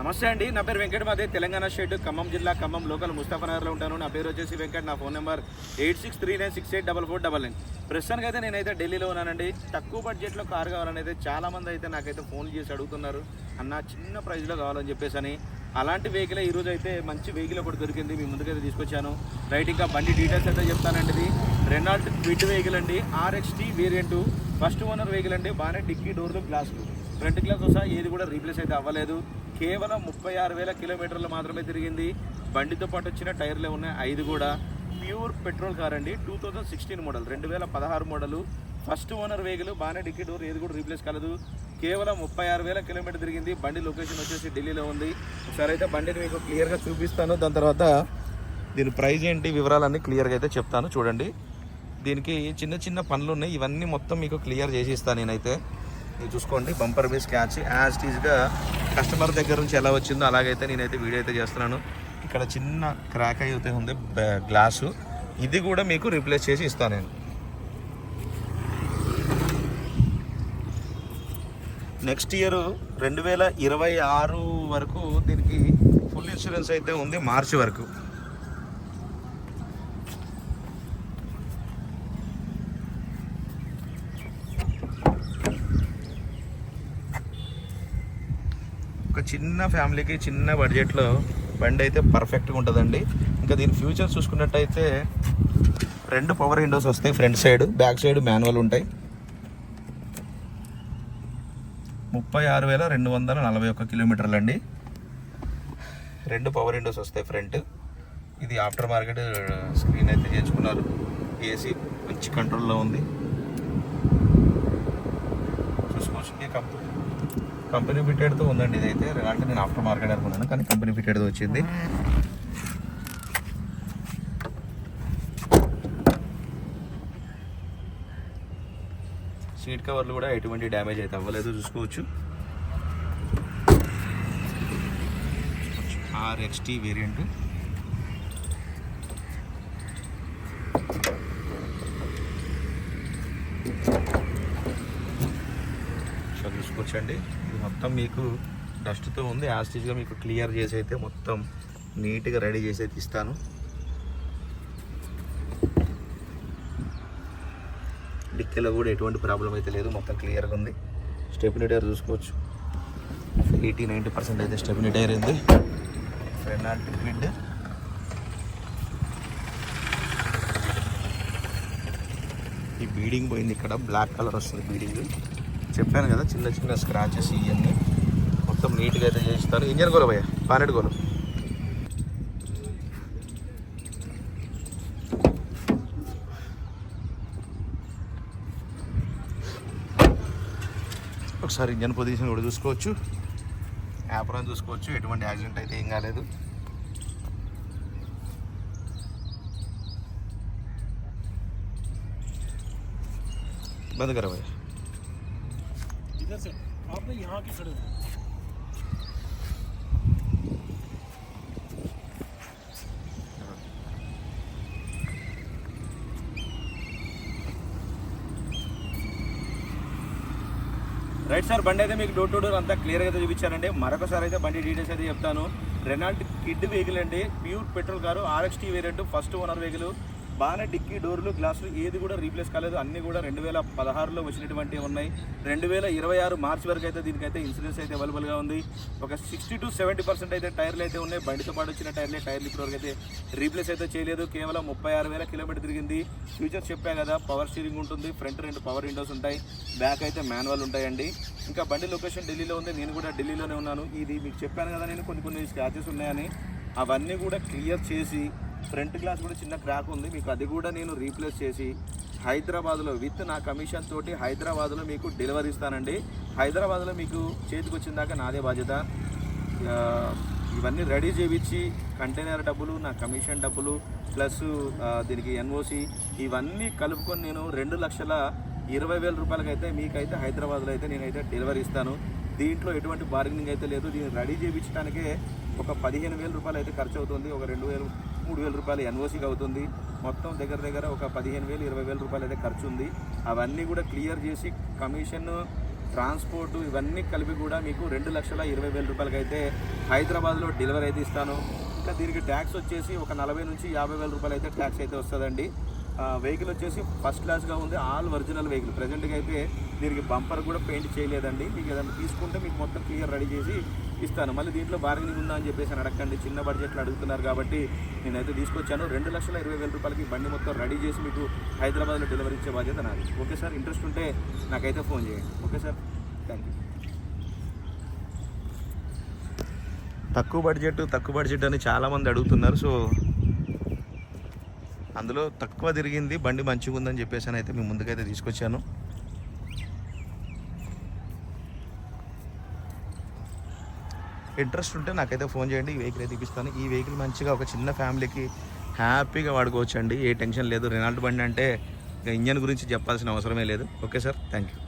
నమస్తే అండి. నా పేరు వెంకట మాదే. తెలంగాణ స్టేట్ ఖమ్మం జిల్లా ఖమ్మం లోకల్ ముస్తాఫనగర్లో ఉంటాను. నా పేరు వచ్చేసి వెంకట్. నా phone number eight six three nine six eight double four double nine ప్రస్తుతానికి అయితే నేనైతే ఢిల్లీలో ఉన్నానండి. తక్కువ బడ్జెట్లో కారు కావాలని అయితే చాలామంది అయితే నాకైతే ఫోన్ చేసి అడుగుతున్నారు. అన్న చిన్న ప్రైస్లో కావాలని చెప్పేసి అని అలాంటి వెహికల్ ఈరోజు అయితే మంచి వెహికల్ ఒకటి దొరికింది. మీ ముందుకైతే తీసుకొచ్చాను. రైట్ ఇంకా బండి డీటెయిల్స్ అయితే చెప్తానండి. ఇది రెనాల్ట్ క్విడ్ వెహికల్ అండి RXT variant first owner vehicle అండి. బాగానే డిక్కీ డోర్లు గ్లాసులు ఫ్రంట్ గ్లాస్ వస్తా ఏది కూడా రీప్లేస్ అయితే అవ్వలేదు. కేవలం ముప్పై ఆరు వేల కిలోమీటర్లు మాత్రమే తిరిగింది. బండితో పాటు వచ్చిన టైర్లే ఉన్నాయి ఐదు కూడా. ప్యూర్ పెట్రోల్ కార్ అండి. టూ థౌజండ్ సిక్స్టీన్ మోడల్ రెండు వేల పదహారు మోడలు. ఫస్ట్ ఓనర్ వెహికల్ బాగానే డిక్కీ డోర్ ఏది కూడా రీప్లేస్ కాలేదు. కేవలం ముప్పై ఆరు వేల కిలోమీటర్ తిరిగింది. బండి లొకేషన్ వచ్చేసి ఢిల్లీలో ఉంది. ఒకసారి అయితే బండిని మీకు క్లియర్గా చూపిస్తాను. దాని తర్వాత దీని ప్రైజ్ ఏంటి వివరాలన్నీ క్లియర్గా అయితే చెప్తాను. చూడండి. దీనికి చిన్న చిన్న పనులు ఉన్నాయి. ఇవన్నీ మొత్తం మీకు క్లియర్ చేసి ఇస్తాను నేనైతే. ఇది చూసుకోండి. బంపర్ బేస్ క్యాచ్ యాజ్ టీజ్గా కస్టమర్ దగ్గర నుంచి ఎలా వచ్చిందో అలాగైతే నేనైతే వీడియో అయితే చేస్తున్నాను. ఇక్కడ చిన్న క్రాక్ అయితే ఉంది గ్లాసు ఇది కూడా మీకు రిప్లేస్ చేసి ఇస్తాను నేను. నెక్స్ట్ ఇయర్ రెండు వేల ఇరవై ఆరు వరకు దీనికి ఫుల్ ఇన్సూరెన్స్ అయితే ఉంది మార్చి వరకు. ఒక చిన్న ఫ్యామిలీకి చిన్న బడ్జెట్లో బండి అయితే పర్ఫెక్ట్గా ఉంటుందండి. ఇంకా దీని ఫ్యూచర్ చూసుకున్నట్టయితే రెండు పవర్ విండోస్ వస్తాయి front side back side manual ఉంటాయి. ముప్పై ఆరు వేల రెండు వందల నలభై ఒక్క కిలోమీటర్లు అండి. రెండు పవర్ విండోస్ వస్తాయి ఫ్రంట్. ఇది ఆఫ్టర్ మార్కెట్ స్క్రీన్ అయితే చేయించుకున్నారు. ఏసీ మంచి కంట్రోల్లో ఉంది. చూసుకోవచ్చు. కంపెనీ? కంపెనీ ఫిటెడ్తో ఉందండి ఇదైతే. అంటే నేను ఆఫ్టర్ మార్కెట్ అనుకున్నాను కానీ కంపెనీ ఫిటెడ్ వచ్చింది. సీట్ కవర్లు కూడా ఎటువంటి డ్యామేజ్ అయితే అవ్వలేదు చూసుకోవచ్చు. RXT variant. సో కూర్చోండి. ఇది మొత్తం మీకు డస్ట్తో ఉంది. యాస్టిజ్గా మీకు క్లియర్ చేసి అయితే మొత్తం నీట్గా రెడీ చేసి అయితే ఇస్తాను. డిక్కీలో కూడా ఎటువంటి ప్రాబ్లం అయితే లేదు. మొత్తం క్లియర్గా ఉంది. స్టెపినీ టైర్ చూసుకోవచ్చు. ఎయిటీ నైంటీ పర్సెంట్ అయితే స్టెపినీ టైర్ ఉంది. ఫ్రెండ్ లిక్విడ్ ఈ బీడింగ్ పోయింది ఇక్కడ. బ్లాక్ కలర్ వస్తుంది బీడింగ్. చెప్పాను కదా చిన్న చిన్న స్క్రాచెస్ ఇవన్నీ. మొత్తం నీట్గా అయితే చేస్తాను ఇంజన్ గోలు భయ్య పానెట్ గోలు. ఒకసారి ఇంజన్ పొజిషన్ కూడా చూసుకోవచ్చు. యాప్రాన్ చూసుకోవచ్చు. ఎటువంటి యాక్సిడెంట్ అయితే ఏం కాలేదు. బంద్ కరా इधर से आपने यहाँ के खड़े हो రైట్ సార్ బండి అయితే మీకు డోర్ టు డోర్ అంతా క్లియర్గా అయితే చూపించానండి మరొకసారి అయితే బండి డీటెయిల్స్ అయితే చెప్తాను రెనాల్ట్ కిడ్ వెహికల్ అండి pure petrol car RXT variant first owner vehicle బాగానే డిక్కీ డోర్లు గ్లాసులు ఏది కూడా రీప్లేస్ కాలేదు. అన్నీ కూడా రెండు వేల పదహారులో వచ్చినటువంటి ఉన్నాయి. రెండు వేల ఇరవై ఆరు మార్చి వరకు అయితే దీనికైతే ఇన్సూరెన్స్ అయితే అవైలబుల్గా ఉంది. ఒక సిక్స్టీ టు సెవెంటీ పర్సెంట్ అయితే టైర్లు అయితే ఉన్నాయి. బండితో పాటు వచ్చిన టైర్లే టైర్లు ఇప్పటివరకు అయితే రీప్లేస్ అయితే చేయలేదు. కేవలం ముప్పై ఆరు వేల కిలోమీటర్ తిరిగింది. ఫ్యూచర్స్ చెప్పా కదా పవర్ స్టీరింగ్ ఉంటుంది ఫ్రంట్ రెండు పవర్ విండోస్ ఉంటాయి బ్యాక్ అయితే మాన్యువల్ ఉంటాయండి. ఇంకా బండి లొకేషన్ ఢిల్లీలో ఉంది. నేను కూడా ఢిల్లీలోనే ఉన్నాను. ఇది మీకు చెప్పాను కదా నేను కొన్ని కొన్ని స్క్రాచెస్ ఉన్నాయని. అవన్నీ కూడా క్లియర్ చేసి ఫ్రంట్ గ్లాస్ కూడా చిన్న క్రాక్ ఉంది. మీకు అది కూడా నేను రీప్లేస్ చేసి హైదరాబాద్లో విత్ నా కమిషన్ తోటి హైదరాబాద్లో మీకు డెలివరీ ఇస్తానండి. హైదరాబాద్లో మీకు చేతికి వచ్చిందాక నాదే బాధ్యత. ఇవన్నీ రెడీ చేయించి కంటైనర్ డబ్బులు నా కమిషన్ డబ్బులు ప్లస్ దీనికి ఎన్ఓసి ఇవన్నీ కలుపుకొని నేను రెండు లక్షల ఇరవై వేల రూపాయలకైతే మీకైతే హైదరాబాద్లో అయితే నేనైతే డెలివరీ ఇస్తాను. దీంట్లో ఎటువంటి బార్గెనింగ్ అయితే లేదు. దీన్ని రెడీ చేయించడానికే ఒక పదిహేను వేల రూపాయలు అయితే ఖర్చు అవుతుంది ఒక రెండు వేలు మూడు వేల రూపాయలు ఎన్ఓసికి అవుతుంది. మొత్తం దగ్గర దగ్గర ఒక పదిహేను వేలు ఇరవై వేల రూపాయలు అయితే ఖర్చు ఉంది అవన్నీ కూడా క్లియర్ చేసి కమిషన్ ట్రాన్స్పోర్ట్ ఇవన్నీ కలిపి కూడా మీకు రెండు లక్షల ఇరవై వేల రూపాయలకి అయితే హైదరాబాద్లో డెలివరీ అయితే ఇస్తాను. ఇంకా దీనికి ట్యాక్స్ వచ్చేసి ఒక నలభై నుంచి యాభై వేల రూపాయలు అయితే ట్యాక్స్ అయితే వస్తుందండి. వెహికల్ వచ్చేసి ఫస్ట్ క్లాస్గా ఉంది. ఆల్ ఒరిజినల్ వెహికల్ ప్రజెంట్గా అయితే దీనికి బంపర్ కూడా పెయింట్ చేయలేదండి. మీకు ఏదైనా తీసుకుంటే మీకు మొత్తం క్లియర్ రెడీ చేసి ఇస్తాను. మళ్ళీ దీంట్లో బార్గెనింగ్ ఉందా అని చెప్పేసి అడగండి చిన్న బడ్జెట్లో అడుగుతున్నారు కాబట్టి నేనైతే తీసుకొచ్చాను. రెండు లక్షల ఇరవై వేల రూపాయలకి బండి మొత్తం రెడీ చేసి మీకు హైదరాబాద్లో డెలివరీ ఇచ్చే బాధ్యత నాది. ఓకే సార్ ఇంట్రెస్ట్ ఉంటే నాకైతే ఫోన్ చేయండి. ఓకే సార్ థ్యాంక్ యూ తక్కువ బడ్జెట్ తక్కువ బడ్జెట్ అని చాలామంది అడుగుతున్నారు. సో అందులో తక్కువ తిరిగింది బండి మంచిగా ఉందని చెప్పేసి అని అయితే మీ ముందుకైతే తీసుకొచ్చాను. ఇంట్రెస్ట్ ఉంటే నాకైతే ఫోన్ చేయండి ఈ వెహికల్ అయితే ఇప్పిస్తాను. ఈ వెహికల్ మంచిగా ఒక చిన్న ఫ్యామిలీకి హ్యాపీగా వాడుకోవచ్చండి ఏ టెన్షన్ లేదు. రెనాల్డ్ బండి అంటే ఇంజన్ గురించి చెప్పాల్సిన అవసరమే లేదు. Okay sir thank you